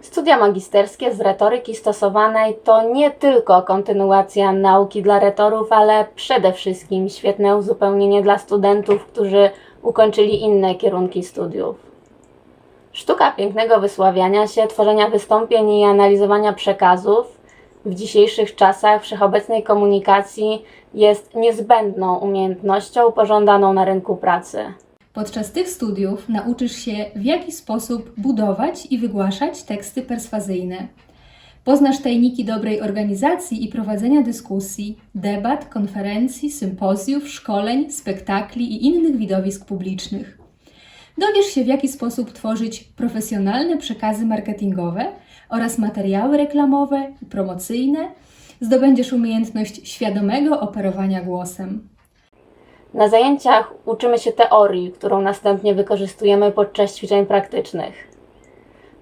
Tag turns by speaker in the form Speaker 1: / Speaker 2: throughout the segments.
Speaker 1: Studia magisterskie z retoryki stosowanej to nie tylko kontynuacja nauki dla retorów, ale przede wszystkim świetne uzupełnienie dla studentów, którzy ukończyli inne kierunki studiów. Sztuka pięknego wysławiania się, tworzenia wystąpień i analizowania przekazów w dzisiejszych czasach wszechobecnej komunikacji jest niezbędną umiejętnością pożądaną na rynku pracy.
Speaker 2: Podczas tych studiów nauczysz się, w jaki sposób budować i wygłaszać teksty perswazyjne. Poznasz tajniki dobrej organizacji i prowadzenia dyskusji, debat, konferencji, sympozjów, szkoleń, spektakli i innych widowisk publicznych. Dowiesz się, w jaki sposób tworzyć profesjonalne przekazy marketingowe oraz materiały reklamowe i promocyjne. Zdobędziesz umiejętność świadomego operowania głosem.
Speaker 1: Na zajęciach uczymy się teorii, którą następnie wykorzystujemy podczas ćwiczeń praktycznych.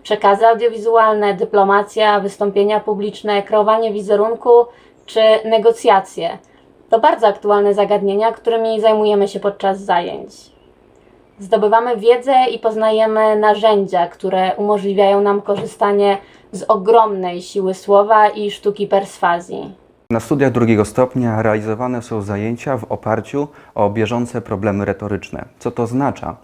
Speaker 1: Przekazy audiowizualne, dyplomacja, wystąpienia publiczne, kreowanie wizerunku czy negocjacje to bardzo aktualne zagadnienia, którymi zajmujemy się podczas zajęć. Zdobywamy wiedzę i poznajemy narzędzia, które umożliwiają nam korzystanie z ogromnej siły słowa i sztuki perswazji.
Speaker 3: Na studiach drugiego stopnia realizowane są zajęcia w oparciu o bieżące problemy retoryczne. Co to oznacza?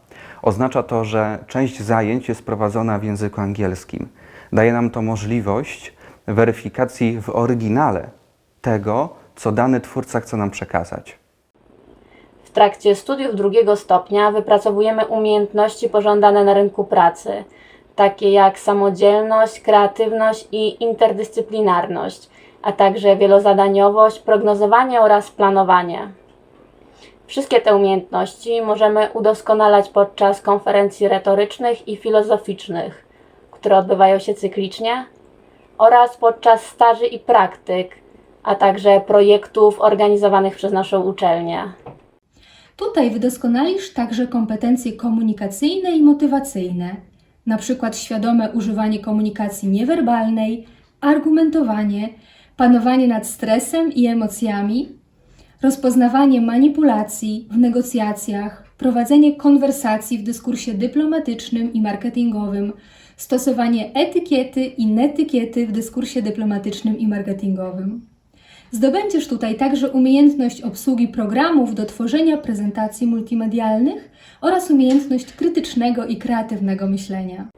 Speaker 3: Oznacza to, że część zajęć jest prowadzona w języku angielskim. Daje nam to możliwość weryfikacji w oryginale tego, co dany twórca chce nam przekazać.
Speaker 1: W trakcie studiów drugiego stopnia wypracowujemy umiejętności pożądane na rynku pracy, takie jak samodzielność, kreatywność i interdyscyplinarność, a także wielozadaniowość, prognozowanie oraz planowanie. Wszystkie te umiejętności możemy udoskonalać podczas konferencji retorycznych i filozoficznych, które odbywają się cyklicznie, oraz podczas staży i praktyk, a także projektów organizowanych przez naszą uczelnię.
Speaker 2: Tutaj wydoskonalisz także kompetencje komunikacyjne i motywacyjne, przykład świadome używanie komunikacji niewerbalnej, argumentowanie, panowanie nad stresem i emocjami, rozpoznawanie manipulacji w negocjacjach, prowadzenie konwersacji w dyskursie dyplomatycznym i marketingowym, stosowanie etykiety i netykiety w dyskursie dyplomatycznym i marketingowym. Zdobędziesz tutaj także umiejętność obsługi programów do tworzenia prezentacji multimedialnych oraz umiejętność krytycznego i kreatywnego myślenia.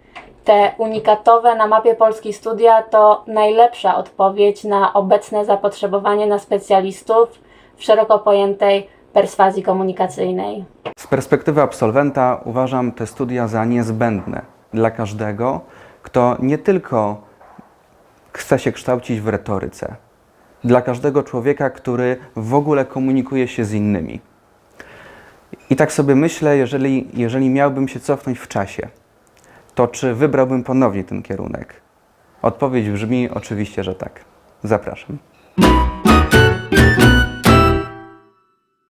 Speaker 1: Te unikatowe na mapie Polski studia to najlepsza odpowiedź na obecne zapotrzebowanie na specjalistów w szeroko pojętej perswazji komunikacyjnej.
Speaker 3: Z perspektywy absolwenta uważam te studia za niezbędne dla każdego, kto nie tylko chce się kształcić w retoryce, dla każdego człowieka, który w ogóle komunikuje się z innymi. I tak sobie myślę, jeżeli, jeżeli miałbym się cofnąć w czasie, to czy wybrałbym ponownie ten kierunek? Odpowiedź brzmi oczywiście, że tak. Zapraszam.